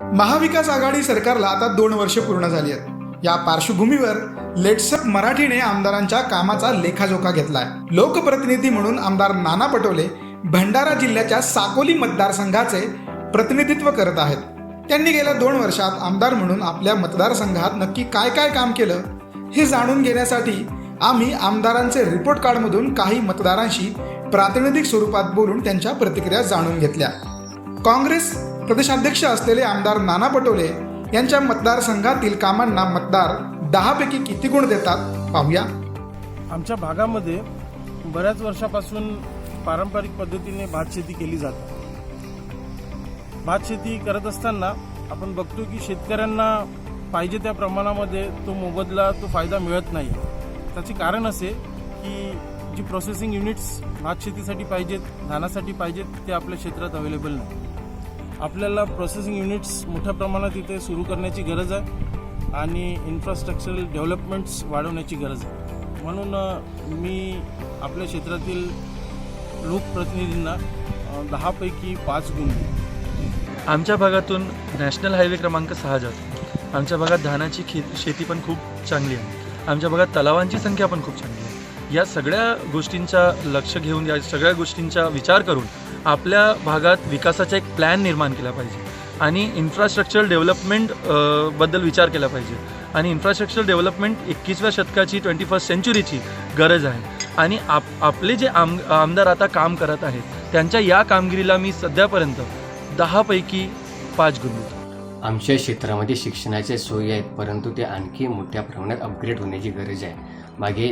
महाविकास आघाडी सरकारला आता दोन वर्ष पूर्ण झाली आहेत. या पार्श्वभूमीवर लेट्सअप मराठीने आमदारांच्या कामाचा लेखाजोखा घेतलाय. लोकप्रतिनिधी म्हणून आमदार नाना पटोले भंडारा जिल्ह्याच्या साकोली मतदारसंघाचे प्रतिनिधित्व करत आहेत. त्यांनी गेल्या दोन वर्षात आमदार म्हणून आपल्या मतदारसंघात नक्की काय काय काम केलं हे जाणून घेण्यासाठी आम्ही आमदारांचे रिपोर्ट कार्डमधून काही मतदारांशी प्रातिनिधिक स्वरूपात बोलून त्यांच्या प्रतिक्रिया जाणून घेतल्या. काँग्रेस प्रदेशाध्यक्ष असलेले आमदार नाना पटोले यांच्या मतदारसंघातील कामांना मतदार दहापैकी किती गुण देतात पाहूया. आमच्या भागामध्ये बऱ्याच वर्षापासून पारंपरिक पद्धतीने भात शेती केली जाते. भात शेती करत असताना आपण बघतो की शेतकऱ्यांना पाहिजे त्या प्रमाणामध्ये तो मोबदला तो फायदा मिळत नाही. त्याचे कारण असे की जी प्रोसेसिंग युनिट्स भात शेतीसाठी पाहिजेत धानासाठी पाहिजेत ते आपल्या क्षेत्रात अवेलेबल नाही. आपल्याला प्रोसेसिंग युनिट्स मोठ्या प्रमाणात इथे सुरू करण्याची गरज आहे आणि इन्फ्रास्ट्रक्चरल डेव्हलपमेंट्स वाढवण्याची गरज आहे. म्हणून मी आपल्या क्षेत्रातील लोकप्रतिनिधींना दहापैकी पाच गुण आमच्या भागातून नॅशनल हायवे क्रमांक सहा जातो. आमच्या भागात धानाची खे शेती पण खूप चांगली आहे. आमच्या भागात तलावांची संख्या पण खूप चांगली आहे. या सगळ्या गोष्टींचा लक्ष घेऊन या सगळ्या गोष्टींचा विचार करून आपल्या भागात विकासाचा एक प्लॅन निर्माण केला पाहिजे. आणि इन्फ्रास्ट्रक्चर डेव्हलपमेंटबद्दल विचार केला पाहिजे. आणि इन्फ्रास्ट्रक्चर डेव्हलपमेंट एकवीसव्या शतकाची ट्वेंटी फर्स्ट सेंचुरीची गरज आहे. आणि आप आपले जे आम आमदार आता काम करत आहेत त्यांच्या या कामगिरीला मी सध्यापर्यंत दहापैकी पाच गुण देतो. आमच्या क्षेत्रामध्ये शिक्षणाच्या सोयी आहेत परंतु ते आणखी मोठ्या प्रमाणात अपग्रेड होण्याची गरज आहे. मागे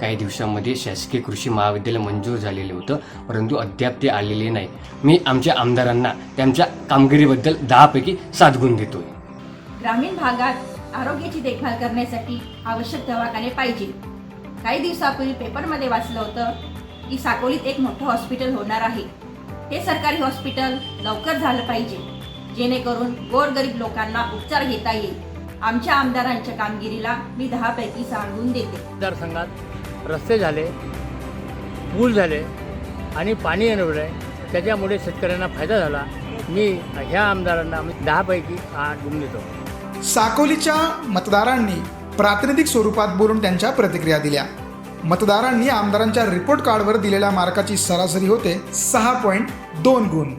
काही दिवसांमध्ये शासकीय कृषी महाविद्यालय मंजूर झालेले होतं परंतु अद्याप ते आलेले नाही. मी आमच्या आमदारांना त्यांच्या कामगिरीबद्दल दहापैकी सात गुण देतोय. ग्रामीण भागात आरोग्याची देखभाल करण्यासाठी आवश्यक दवाखाने पाहिजे. काही दिवसापूर्वी पेपरमध्ये वाचलं होतं की साकोलीत एक मोठं हॉस्पिटल होणार आहे. हे सरकारी हॉस्पिटल लवकर झालं पाहिजे. जेणेकरून गोरगरीब लोकांना उपचार घेता येईल. आमच्या आमदारांच्या कामगिरीला मी दहापैकी सांगून देते. मतदारसंघात रस्ते झाले पूल झाले आणि पाणी आहे त्याच्यामुळे शेतकऱ्यांना फायदा झाला. मी ह्या आमदारांना दहापैकी आठ गुण देतो. साकोलीच्या मतदारांनी प्रातिनिधिक स्वरूपात बोलून त्यांच्या प्रतिक्रिया दिल्या. मतदारांनी आमदारांच्या रिपोर्ट कार्डवर दिलेल्या मार्काची सरासरी होते सहा पॉईंट दोन गुण.